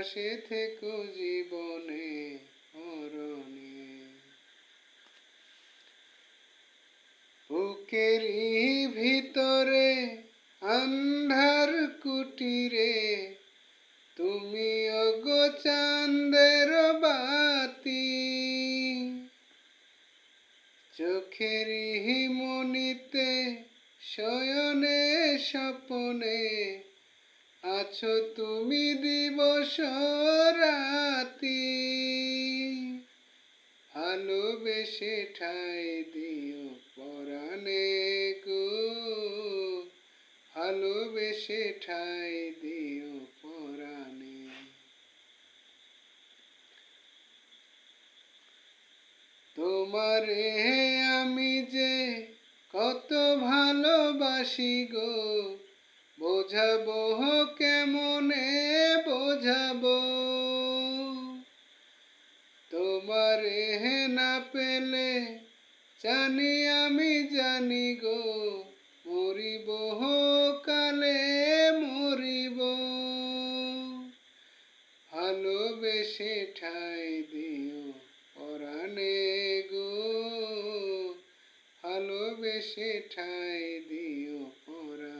পাশে থেকো জীবনে, মরণে। বুকেরই ভিতরে আন্ধার কুটিরে, তুমি অগো চাঁদের বাতি। চোখেরই মনিতে শয়নে স্বপনে আছো তুমি দিবস রাতি, ভালোবেসে ঠাই দিও পরাণে গো, ভালোবেসে ঠাই দিও পরাণে। তোমারে আমি যে কত ভালোবাসি গো বোঝাবো কেমনে বোঝাবো। তোমারে না পেলে জানি আমি জানি গো, মরিব কালে মরিব। ভালোবেসে ঠাই দিও পরাণে গো, ভালোবেসে ঠাই দিও পরাণে